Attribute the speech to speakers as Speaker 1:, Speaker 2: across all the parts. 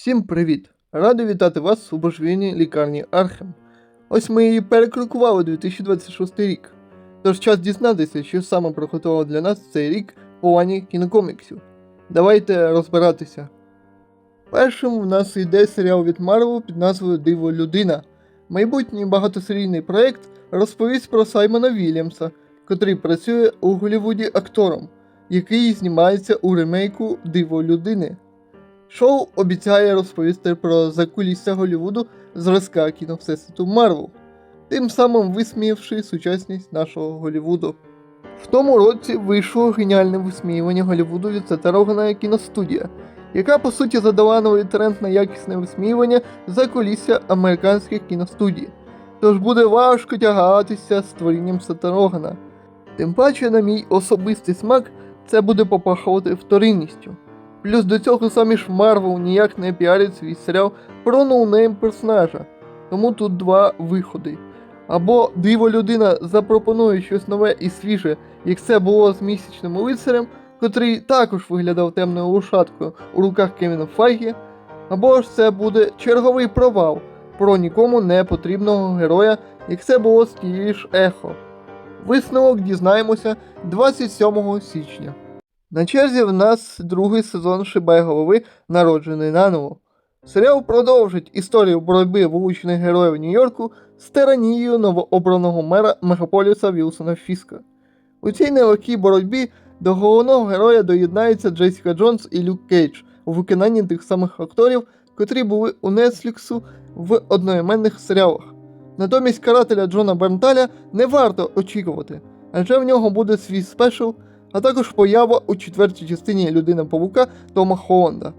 Speaker 1: Всім привіт! Радий вітати вас у божевільній лікарні Архем. Ось ми і перекрокували 2026 рік. Тож час дізнатися, що саме приготував для нас цей рік в плані кінокоміксів. Давайте розбиратися. Першим в нас йде серіал від Марвел під назвою Диво Людина. Майбутній багатосерійний проєкт розповість про Саймона Вільямса, котрий працює у Голлівуді актором, який знімається у ремейку Диво людини. Шоу обіцяє розповісти про закулісся Голлівуду зразка кіно Всесвіту Марвел, тим самим висміявши сучасність нашого Голлівуду. В тому році вийшло геніальне висміювання Голлівуду від Сета Рогана кіностудія, яка по суті задала новий тренд на якісне висміювання за кулісся американських кіностудій. Тож буде важко тягатися з творінням Сета. Тим паче, на мій особистий смак, це буде попахувати вторинністю. Плюс до цього самі ж Марвел ніяк не піарить свій серіал про ноунейм персонажа. Тому тут два виходи. Або диво людина запропонує щось нове і свіже, як це було з місячним лицарем, котрий також виглядав темною лошадкою у руках Кевіна Файгі, або ж це буде черговий провал про нікому не потрібного героя, як це було з тієї ж ехо. Висновок дізнаємося 27 січня. На черзі в нас другий сезон Шибай голови, народжений наново. Серіал продовжить історію боротьби вилучених героїв Нью-Йорку з тиранією новообраного мера мегаполіса Вілсона Фіска. У цій нелегкій боротьбі до головного героя доєднаються Джесіка Джонс і Люк Кейдж у виконанні тих самих акторів, котрі були у Нетфліксу в одноіменних серіалах. Натомість карателя Джона Бернталя не варто очікувати, адже в нього буде свій спешл а також поява у четвертій частині Людина Павука Тома Холланда.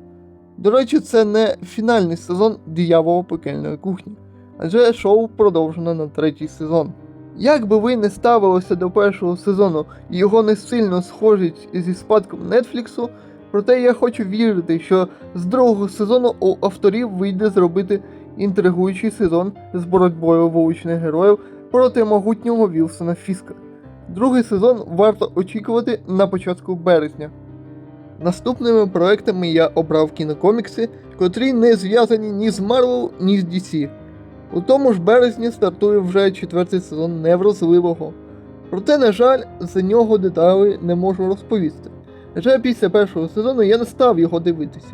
Speaker 1: До речі, це не фінальний сезон диявола пекельної кухні, адже шоу продовжено на третій сезон. Як би ви не ставилися до першого сезону і його не сильно схожить зі спадком Нетфліксу, проте я хочу вірити, що з другого сезону у авторів вийде зробити інтригуючий сезон з боротьбою вуличних героїв проти могутнього Вілсона Фіска. Другий сезон варто очікувати на початку березня. Наступними проектами я обрав кінокомікси, котрі не зв'язані ні з Marvel, ні з DC. У тому ж березні стартує вже четвертий сезон Неврозливого. Проте, на жаль, за нього деталі не можу розповісти. Вже після першого сезону я не став його дивитися.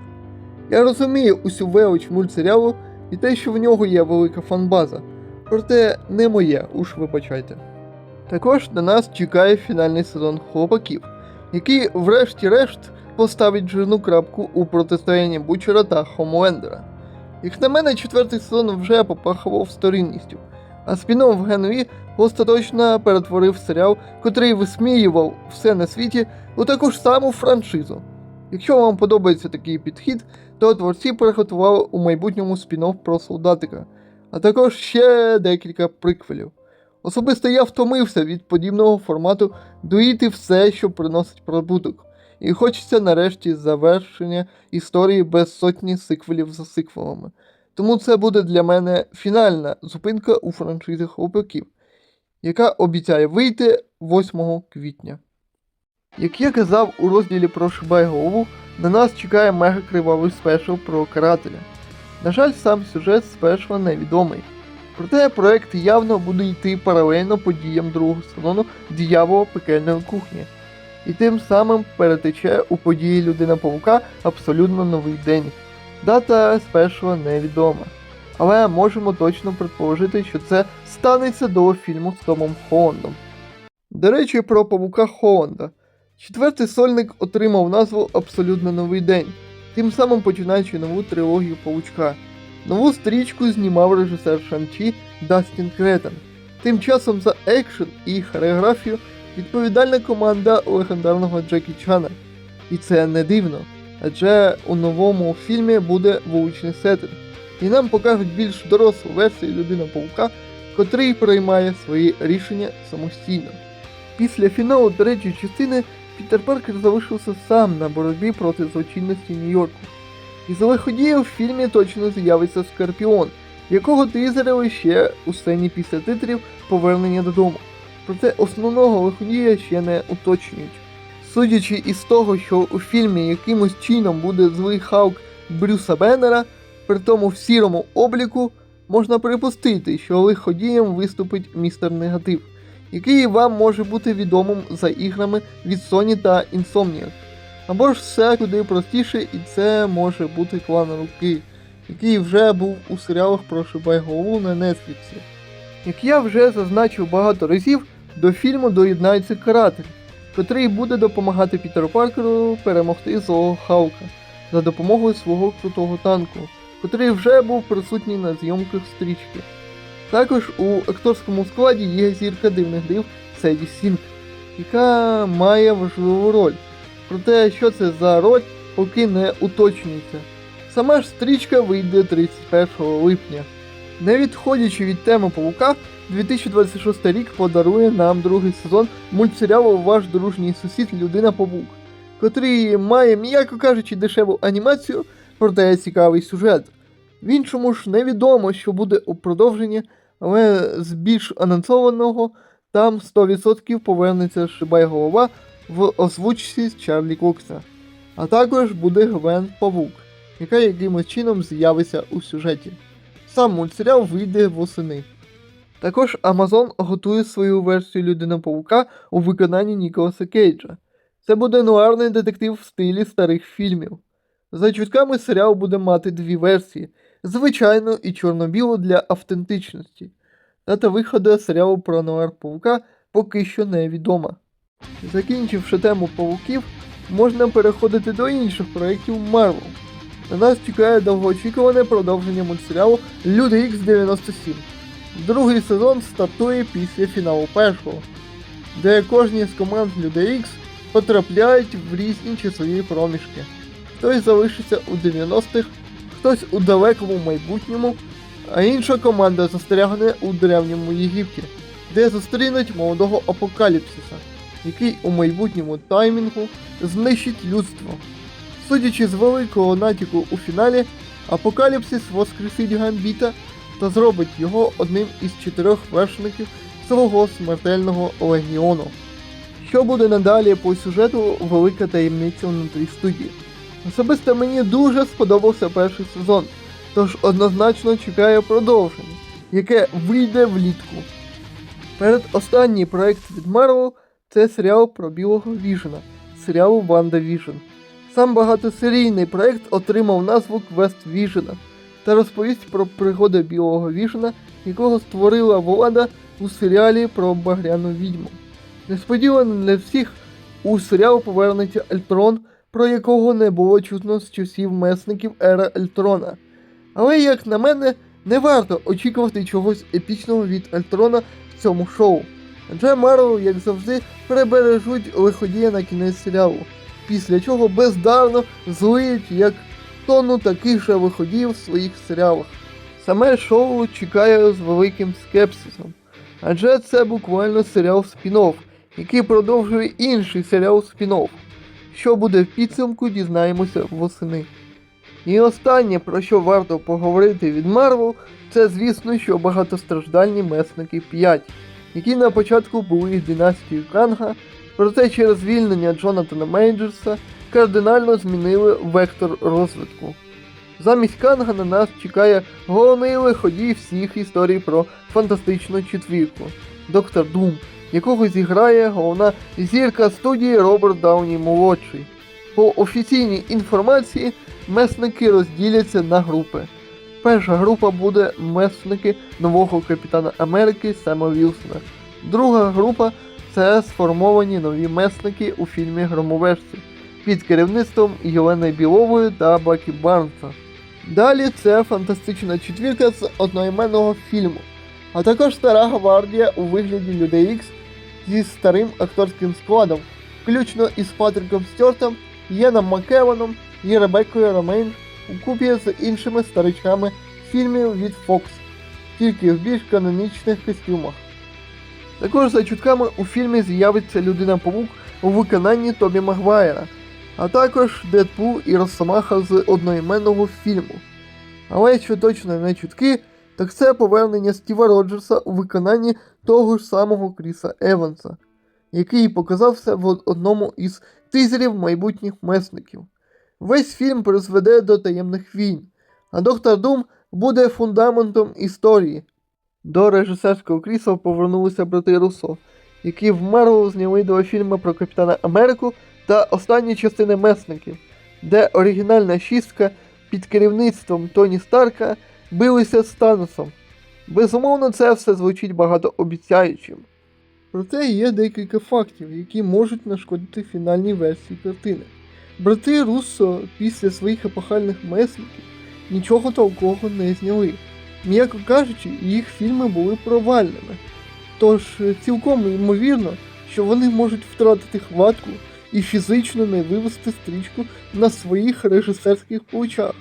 Speaker 1: Я розумію усю велич мультсеріалу і те, що в нього є велика фанбаза, проте не моє, уж вибачайте. Також на нас чекає фінальний сезон хлопаків, який, врешті-решт, поставить жирну крапку у протистоянні Бучера та Хомлендера. Як на мене, четвертий сезон вже попахував сторінністю, а спін-офф Генві остаточно перетворив серіал, котрий висміював все на світі у таку ж саму франшизу. Якщо вам подобається такий підхід, то творці приготували у майбутньому спін-офф про солдатика, а також ще декілька приквелів. Особисто я втомився від подібного формату доїти все, що приносить прибуток, і хочеться нарешті завершення історії без сотні сиквелів за сиквелами. Тому це буде для мене фінальна зупинка у франшизі хлопаків, яка обіцяє вийти 8 квітня. Як я казав у розділі про Шибай голову, на нас чекає мега кривавий спешл про карателя. На жаль, сам сюжет спешла невідомий. Проте проект явно буде йти паралельно подіям другого сезону Діявола пекельної кухні, і тим самим перетече у події Людина Павука абсолютно новий день. Дата спешла невідома. Але можемо точно предположити, що це станеться до фільму з Томом Холландом. До речі, про павука Холланда. Четвертий сольник отримав назву Абсолютно новий день, тим самим починаючи нову трилогію Павучка. Нову стрічку знімав режисер Шанчі Дастін Кретен. Тим часом за екшен і хореографію відповідальна команда легендарного Джекі Чана. І це не дивно, адже у новому фільмі буде вуличний сеттинг, і нам покажуть більш дорослу версію людина паука, котрий приймає свої рішення самостійно. Після фіналу третьої частини Пітер Паркер залишився сам на боротьбі проти злочинності Нью-Йорку. І за в фільмі точно з'явиться Скорпіон, якого тизерили ще у сцені після титрів повернення додому. Проте основного лиходія ще не уточнюють. Судячи із того, що у фільмі якимось чином буде злий Халк Брюса Беннера, при тому в сірому обліку, можна припустити, що лиходієм виступить містер Негатив, який вам може бути відомим за іграми від Sony та Insomniac. Або ж все куди простіше, і це може бути клан Руки, який вже був у серіалах про Шибайголову на Нетфліксі. Як я вже зазначив багато разів, до фільму доєднається каратель, котрий буде допомагати Пітеру Паркеру перемогти злого Халка за допомогою свого крутого танку, котрий вже був присутній на зйомках стрічки. Також у акторському складі є зірка дивних див Седі Сінк, яка має важливу роль. Проте, що це за роль, поки не уточнюється. Сама ж стрічка вийде 31 липня. Не відходячи від теми павука, 2026 рік подарує нам другий сезон мультсеріалу Ваш дружній сусід Людина Павук, котрий має, м'яко кажучи, дешеву анімацію, проте цікавий сюжет. В іншому ж невідомо, що буде у продовженні, але з більш анонсованого там 100% повернеться Шибай голова в озвучці Чарлі Кокса. А також буде Гвен Павук, яка якимось чином з'явиться у сюжеті. Сам мультсеріал вийде восени. Також Amazon готує свою версію Людина Павука у виконанні Ніколаса Кейджа. Це буде нуарний детектив в стилі старих фільмів. За чутками серіал буде мати дві версії: звичайну і чорно-білу для автентичності. Дата виходу серіалу про нуар Павука поки що невідома. Закінчивши тему павуків, можна переходити до інших проєктів Marvel. На нас чекає довгоочікуване продовження мультсеріалу Люди X 97. Другий сезон стартує після фіналу першого, де кожні з команд Людей X потрапляють в різні часові проміжки. Хтось залишиться у 90-х, хтось у далекому майбутньому, а інша команда застрягне у древньому Єгипті, де зустрінуть молодого апокаліпсиса, який у майбутньому таймінгу знищить людство. Судячи з великого натяку у фіналі, Апокаліпсис воскресить Гамбіта та зробить його одним із чотирьох вершників свого смертельного легіону. Що буде надалі по сюжету велика таємниця внутрі студії. Особисто мені дуже сподобався перший сезон, тож однозначно чекаю продовження, яке вийде влітку. Перед останній проект від Marvel це серіал про білого Віжена, серіал Ванда Віжен. Сам багатосерійний проект отримав назву Квест Віжена та розповість про пригоди білого Віжена, якого створила влада у серіалі про багряну відьму. Несподівано для всіх у серіал повернеться Альтрон, про якого не було чутно з часів месників ера Альтрона. Але, як на мене, не варто очікувати чогось епічного від Альтрона в цьому шоу. Адже Марвел, як завжди, перебережуть лиходія на кінець серіалу, після чого бездарно злиють як тонну таких же виходів в своїх серіалах. Саме шоу чекаю з великим скепсисом, адже це буквально серіал спін-офф, який продовжує інший серіал спін-офф. Що буде в підсумку, дізнаємося восени. І останнє, про що варто поговорити від Марвел, це звісно, що багатостраждальні месники 5, які на початку були династією Канга, проте через звільнення Джонатана Мейджерса кардинально змінили вектор розвитку. Замість Канга на нас чекає головний лиходій всіх історій про фантастичну четвірку Доктор Дум, якого зіграє головна зірка студії Роберт Дауні молодший. По офіційній інформації месники розділяться на групи. Перша група буде месники нового капітана Америки Сема Вілсона. Друга група це сформовані нові месники у фільмі Громовержці під керівництвом Єлени Білової та Бакі Барнса. Далі це фантастична четвірка з одноіменного фільму, а також стара гвардія у вигляді Людей Ікс зі старим акторським складом, включно із Патріком Стюартом, Єном Макеваном і Ребеккою Ромейн у купі з іншими старичками фільмів від Fox, тільки в більш канонічних костюмах. Також за чутками у фільмі з'явиться людина Павук у виконанні Тобі Магуайра, а також Дедпул і Росомаха з одноіменного фільму. Але якщо точно не чутки, так це повернення Стіва Роджерса у виконанні того ж самого Кріса Еванса, який показався в одному із тизерів майбутніх месників. Весь фільм призведе до таємних війн, а доктор Дум буде фундаментом історії. До режисерського крісла повернулися брати Руссо, які в Марвел зняли два фільми про Капітана Америку та останні частини месників, де оригінальна шістка під керівництвом Тоні Старка билися з Таносом. Безумовно, це все звучить багатообіцяючим. Проте є декілька фактів, які можуть нашкодити фінальній версії картини. Брати Руссо після своїх епохальних месників нічого толкового не зняли. М'яко кажучи, їх фільми були провальними. Тож цілком ймовірно, що вони можуть втратити хватку і фізично не вивести стрічку на своїх режисерських плечах,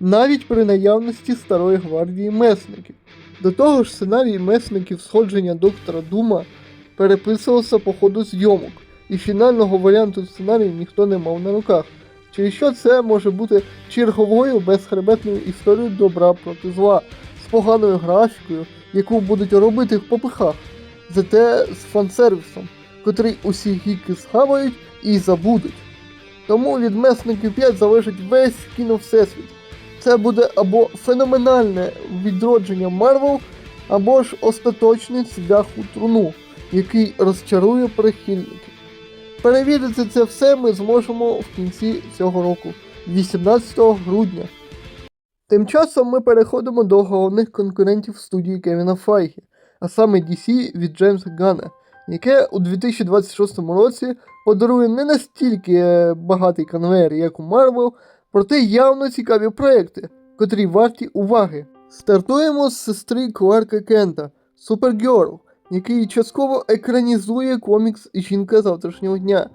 Speaker 1: навіть при наявності старої гвардії месників. До того ж, сценарій месників сходження доктора Дума переписувався по ходу зйомок, і фінального варіанту сценарію ніхто не мав на руках. Через що це може бути черговою безхребетною історією добра проти зла, з поганою графікою, яку будуть робити в попихах, зате з фансервісом, котрий усі гіки схавають і забудуть. Тому від месників 5 залежить весь кіно всесвіт. Це буде або феноменальне відродження Марвел, або ж остаточний цвях у труну, який розчарує прихильників. Перевірити це все ми зможемо в кінці цього року, 18 грудня. Тим часом ми переходимо до головних конкурентів студії Кевіна Файгі, а саме DC від Джеймса Гана, яке у 2026 році подарує не настільки е, багатий конвейер, як у Marvel, проте явно цікаві проекти, котрі варті уваги. Стартуємо з сестри Кларка Кента, Супергерл, який частково екранізує комікс Жінка завтрашнього дня.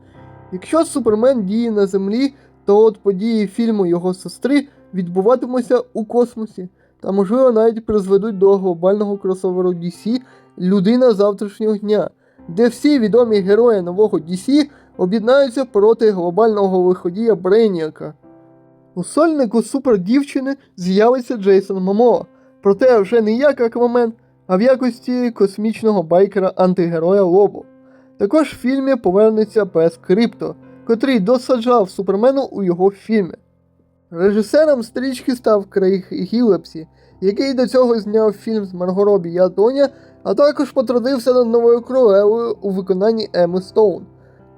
Speaker 1: Якщо Супермен діє на землі, то от події фільму його сестри відбуватимуться у космосі, та можливо навіть призведуть до глобального кросоверу DC Людина завтрашнього дня, де всі відомі герої нового DC об'єднаються проти глобального виходія Брейніака. У сольнику супердівчини з'явиться Джейсон Момоа, проте вже не як Аквамен, а в якості космічного байкера антигероя Лобо. Також в фільмі повернеться Пес Крипто, котрий досаджав Супермену у його фільмі. Режисером стрічки став Крейг Гілепсі, який до цього зняв фільм з Марго Робі Я Тоня, а також потрудився над новою королевою у виконанні Еми Стоун.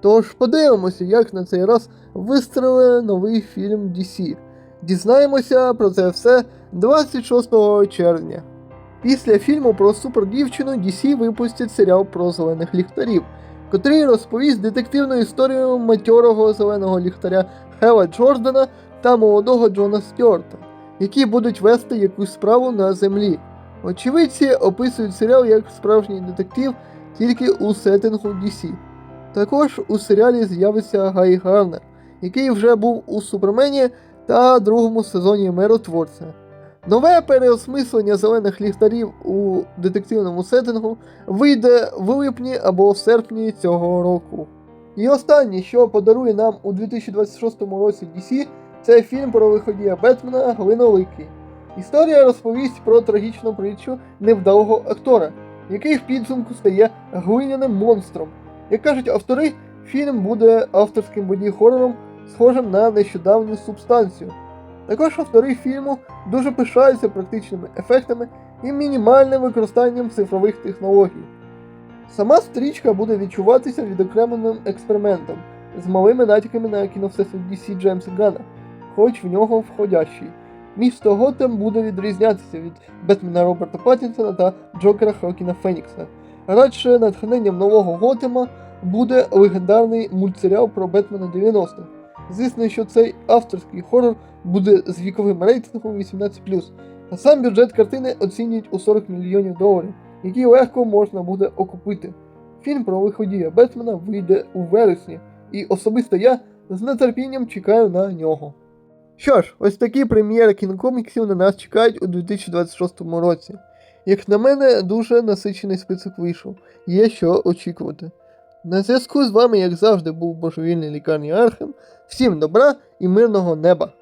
Speaker 1: Тож подивимося, як на цей раз вистрелить новий фільм DC. Дізнаємося про це все 26 червня. Після фільму про супердівчину DC випустять серіал про зелених ліхтарів, котрий розповість детективну історію матьорого зеленого ліхтаря Хела Джордана та молодого Джона Стюарта, які будуть вести якусь справу на землі. Очевидці описують серіал як справжній детектив тільки у сеттингу DC. Також у серіалі з'явиться Гай Гарнер, який вже був у Супермені та другому сезоні Миротворця. Нове переосмислення зелених ліхтарів у детективному сеттингу вийде в липні або в серпні цього року. І останнє, що подарує нам у 2026 році DC, це фільм про виходія Бетмена Глиноликий. Історія розповість про трагічну притчу невдалого актора, який в підсумку стає глиняним монстром. Як кажуть автори, фільм буде авторським боді-хорором, схожим на нещодавню субстанцію. Також автори фільму дуже пишаються практичними ефектами і мінімальним використанням цифрових технологій. Сама стрічка буде відчуватися відокремленим експериментом з малими натяками на кіновсесвіт DC Джеймса Гана, хоч в нього входящий. Місто Готэм буде відрізнятися від Бетмена Роберта Паттінсона та Джокера Хокіна Фенікса. Радше натхненням нового Готема буде легендарний мультсеріал про Бетмена 90-х. Звісно, що цей авторський хорор буде з віковим рейтингом 18+, а сам бюджет картини оцінюють у 40 мільйонів доларів, які легко можна буде окупити. Фільм про виходія Бетмена вийде у вересні, і особисто я з нетерпінням чекаю на нього. Що ж, ось такі прем'єри кінокоміксів на нас чекають у 2026 році. Як на мене, дуже насичений список вийшов, є що очікувати. На зв'язку з вами, як завжди, був божевільний лікарні Архем. Всім добра і мирного неба!